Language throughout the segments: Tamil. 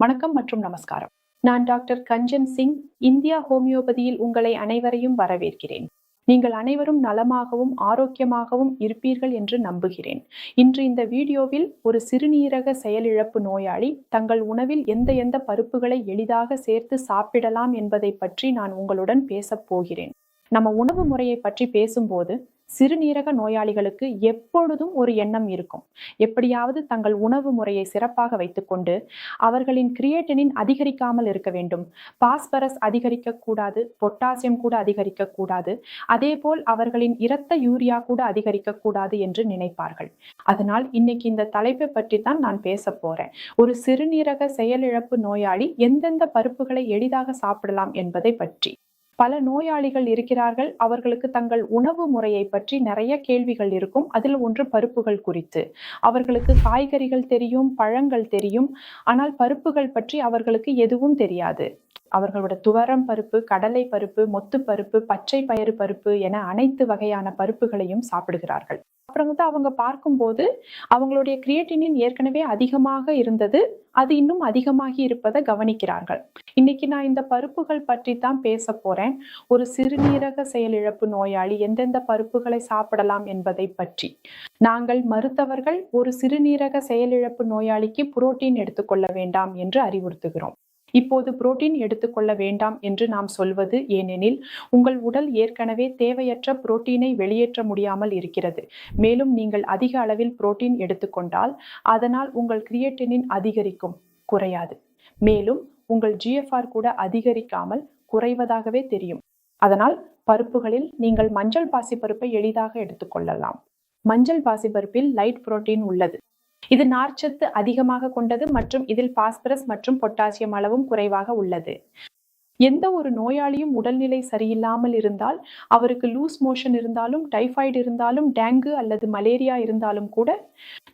வணக்கம் மற்றும் நமஸ்காரம். நான் டாக்டர் கஞ்சன் சிங் இந்தியா ஹோமியோபதியில் உங்களை அனைவரையும் வரவேற்கிறேன். நீங்கள் அனைவரும் நலமாகவும் ஆரோக்கியமாகவும் இருப்பீர்கள் என்று நம்புகிறேன். இன்று இந்த வீடியோவில் ஒரு சிறுநீரக செயலிழப்பு நோயாளி தங்கள் உணவில் எந்த எந்த பருப்புகளை எளிதாக சேர்த்து சாப்பிடலாம் என்பதை பற்றி நான் உங்களுடன் பேசப் போகிறேன். நம்ம உணவு முறையை பற்றி பேசும்போது சிறுநீரக நோயாளிகளுக்கு எப்பொழுதும் ஒரு எண்ணம் இருக்கும். எப்படியாவது தங்கள் உணவு முறையை சிறப்பாக வைத்துக்கொண்டு அவர்களின் கிரியேட்டனின் அதிகரிக்காமல் இருக்க வேண்டும். பாஸ்பரஸ் அதிகரிக்க கூடாது பொட்டாசியம் கூட அதிகரிக்க கூடாது அதே போல் அவர்களின் இரத்த யூரியா கூட அதிகரிக்க கூடாது என்று நினைப்பார்கள். அதனால் இன்னைக்கு இந்த தலைப்பை பற்றி தான் நான் பேச போறேன். ஒரு சிறுநீரக செயலிழப்பு நோயாளி எந்தெந்த பருப்புகளை எளிதாக சாப்பிடலாம் என்பதை பற்றி. பல நோயாளிகள் இருக்கிறார்கள். அவர்களுக்கு தங்கள் உணவு முறையை பற்றி நிறைய கேள்விகள் இருக்கும். அதில் ஒன்று பருப்புகள் குறித்து. அவர்களுக்கு காய்கறிகள் தெரியும் பழங்கள் தெரியும். ஆனால் பருப்புகள் பற்றி அவர்களுக்கு எதுவும் தெரியாது. அவர்களோட துவரம் பருப்பு கடலை பருப்பு மொத்து பருப்பு பச்சை பயிறு பருப்பு என அனைத்து வகையான பருப்புகளையும் சாப்பிடுகிறார்கள். அப்புறம் வந்து அவங்க பார்க்கும்போது அவங்களுடைய கிரியேட்டினின் ஏற்கனவே அதிகமாக இருந்தது அது இன்னும் அதிகமாகி இருப்பதை கவனிக்கிறார்கள். இன்னைக்கு நான் இந்த பருப்புகள் பற்றி தான் பேச போறேன். ஒரு சிறுநீரக செயலிழப்பு நோயாளி எந்தெந்த பருப்புகளை சாப்பிடலாம் என்பதை பற்றி. நாங்கள் மருத்துவர்கள் ஒரு சிறுநீரக செயலிழப்பு நோயாளிக்கு புரோட்டீன் எடுத்துக்கொள்ள வேண்டாம் என்று அறிவுறுத்துகிறோம். இப்போது புரோட்டீன் எடுத்துக்கொள்ள வேண்டாம் என்று நாம் சொல்வது ஏனெனில் உங்கள் உடல் ஏற்கனவே தேவையற்ற புரோட்டீனை வெளியேற்ற முடியாமல் இருக்கிறது. மேலும் நீங்கள் அதிக அளவில் புரோட்டீன் எடுத்துக்கொண்டால் அதனால் உங்கள் கிரியேட்டினின் அதிகரிக்கும் குறையாது. மேலும் உங்கள் ஜிஎஃப்ஆர் கூட அதிகரிக்காமல் குறைவதாகவே தெரியும். அதனால் பருப்புகளில் நீங்கள் மஞ்சள் பாசிப்பருப்பை எளிதாக எடுத்துக்கொள்ளலாம். மஞ்சள் பாசிப்பருப்பில் லைட் புரோட்டீன் உள்ளது. இது நார்ச்சத்து அதிகமாக கொண்டது மற்றும் இதில் பாஸ்பரஸ் மற்றும் பொட்டாசியம் அளவும் குறைவாக உள்ளது. எந்த ஒரு நோயாளியும் உடல்நிலை சரியில்லாமல் இருந்தால் அவருக்கு லூஸ் மோஷன் இருந்தாலும் டைஃபாய்டு இருந்தாலும் டேங்கு அல்லது மலேரியா இருந்தாலும் கூட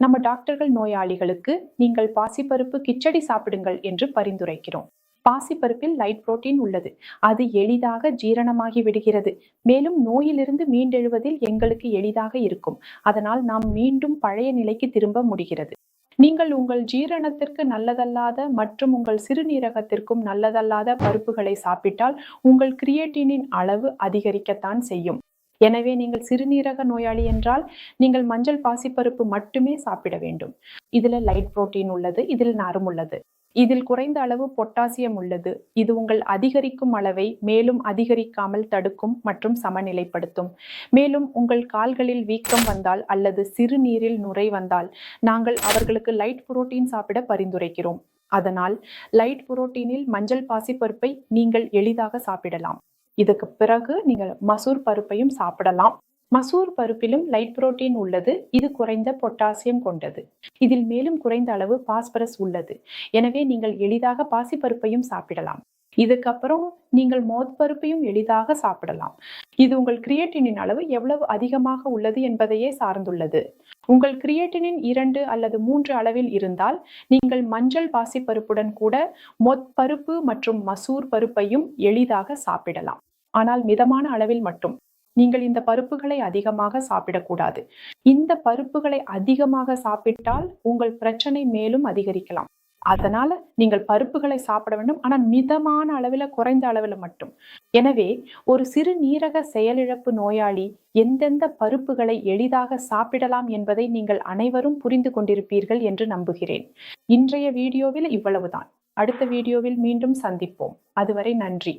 நம்ம டாக்டர்கள் நோயாளிகளுக்கு நீங்கள் பாசிப்பருப்பு கிச்சடி சாப்பிடுங்கள் என்று பரிந்துரைக்கிறோம். பாசிப்பருப்பில் லைட் புரோட்டீன் உள்ளது. அது எளிதாக ஜீரணமாகி விடுகிறது. மேலும் நோயிலிருந்து மீண்டெழுவதில் எங்களுக்கு எளிதாக இருக்கும். அதனால் நாம் மீண்டும் பழைய நிலைக்கு திரும்ப முடிகிறது. நீங்கள் உங்கள் ஜீரணத்திற்கு நல்லதல்லாத மற்றும் உங்கள் சிறுநீரகத்திற்கும் நல்லதல்லாத பருப்புகளை சாப்பிட்டால் உங்கள் கிரியேட்டினின் அளவு அதிகரிக்கத்தான் செய்யும். எனவே நீங்கள் சிறுநீரக நோயாளி என்றால் நீங்கள் மஞ்சள் பாசிப்பருப்பு மட்டுமே சாப்பிட வேண்டும். இதில் லைட் புரோட்டீன் உள்ளது இதில் நரம் உள்ளது. இதில் குறைந்த அளவு பொட்டாசியம் உள்ளது. இது உங்கள் அதிகரிக்கும் அளவை மேலும் அதிகரிக்காமல் தடுக்கும் மற்றும் சமநிலைப்படுத்தும். மேலும் உங்கள் கால்களில் வீக்கம் வந்தால் அல்லது சிறுநீரில் நுரை வந்தால் நாங்கள் அவர்களுக்கு லைட் புரோட்டீன் சாப்பிட பரிந்துரைக்கிறோம். அதனால் லைட் புரோட்டீனில் மஞ்சள் பாசிப்பருப்பை நீங்கள் எளிதாக சாப்பிடலாம். இதுக்கு பிறகு நீங்கள் மசூர் பருப்பையும் சாப்பிடலாம். மசூர் பருப்பிலும் லைட் புரோட்டீன் உள்ளது. இது குறைந்த பொட்டாசியம் கொண்டது. இதில் மேலும் குறைந்த அளவு பாஸ்பரஸ் உள்ளது. எனவே நீங்கள் எளிதாக பாசிப்பருப்பையும் சாப்பிடலாம். இதுக்கப்புறம் நீங்கள் மோத்பருப்பையும் எளிதாக சாப்பிடலாம். இது உங்கள் கிரியேட்டினின் அளவு எவ்வளவு அதிகமாக உள்ளது என்பதையே சார்ந்துள்ளது. உங்கள் கிரியேட்டினின் இரண்டு அல்லது மூன்று அளவில் இருந்தால் நீங்கள் மஞ்சள் பாசிப்பருப்புடன் கூட மொத்பருப்பு மற்றும் மசூர் பருப்பையும் எளிதாக சாப்பிடலாம். ஆனால் மிதமான அளவில் மட்டும். நீங்கள் இந்த பருப்புகளை அதிகமாக சாப்பிடக்கூடாது. இந்த பருப்புகளை அதிகமாக சாப்பிட்டால் உங்கள் பிரச்சனை மேலும் அதிகரிக்கலாம். அதனால நீங்கள் பருப்புகளை சாப்பிட வேண்டும். ஆனால் மிதமான அளவில் குறைந்த அளவில் மட்டும். எனவே ஒரு சிறு நீரக செயலிழப்பு நோயாளி எந்தெந்த பருப்புகளை எளிதாக சாப்பிடலாம் என்பதை நீங்கள் அனைவரும் புரிந்து கொண்டிருப்பீர்கள் என்று நம்புகிறேன். இன்றைய வீடியோவில் இவ்வளவுதான். அடுத்த வீடியோவில் மீண்டும் சந்திப்போம். அதுவரை நன்றி.